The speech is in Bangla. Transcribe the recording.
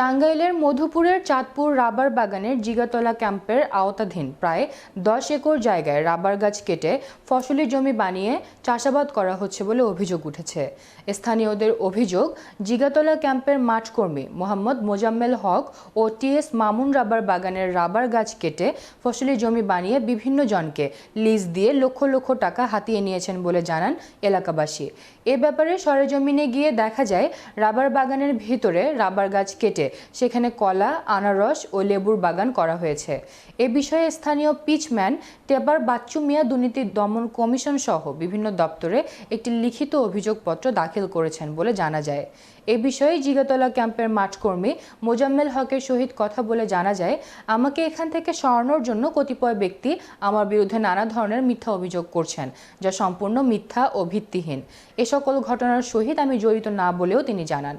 টাঙ্গাইলের মধুপুরের চাঁদপুর রাবার বাগানের জিগাতলা ক্যাম্পের আওতাধীন প্রায় দশ একর জায়গায় রাবার গাছ কেটে ফসলি জমি বানিয়ে চাষাবাদ করা হচ্ছে বলে অভিযোগ উঠেছে। স্থানীয়দের অভিযোগ, জিগাতলা ক্যাম্পের মাঠকর্মী মোহাম্মদ মোজাম্মেল হক ও টিএস মামুন রাবার বাগানের রাবার গাছ কেটে ফসলি জমি বানিয়ে বিভিন্ন জনকে লিজ দিয়ে লক্ষ লক্ষ টাকা হাতিয়ে নিয়েছেন বলে জানান এলাকাবাসী। এ ব্যাপারে সরেজমিনে গিয়ে দেখা যায়, রাবার বাগানের ভিতরে রাবার গাছ কেটে সেখানে কলা, আনারস ও লেবুর বাগান করা হয়েছে। এ বিষয়ে স্থানীয় পিচম্যান টেবার বাচ্চু মিয়া দুর্নীতি দমন কমিশন সহ বিভিন্ন দপ্তরে একটি লিখিত অভিযোগপত্র দাখিল করেছেন বলে জানা যায়। এ বিষয়ে জিগাতলা ক্যাম্পের মাঠকর্মী মোজাম্মেল হকের সহিত কথা বলে জানা যায়, আমাকে এখান থেকে সরানোর জন্য কতিপয় ব্যক্তি আমার বিরুদ্ধে নানা ধরনের মিথ্যা অভিযোগ করছেন, যা সম্পূর্ণ মিথ্যা ও ভিত্তিহীন। এ সকল ঘটনার সহিত আমি জড়িত না বলেও তিনি জানান।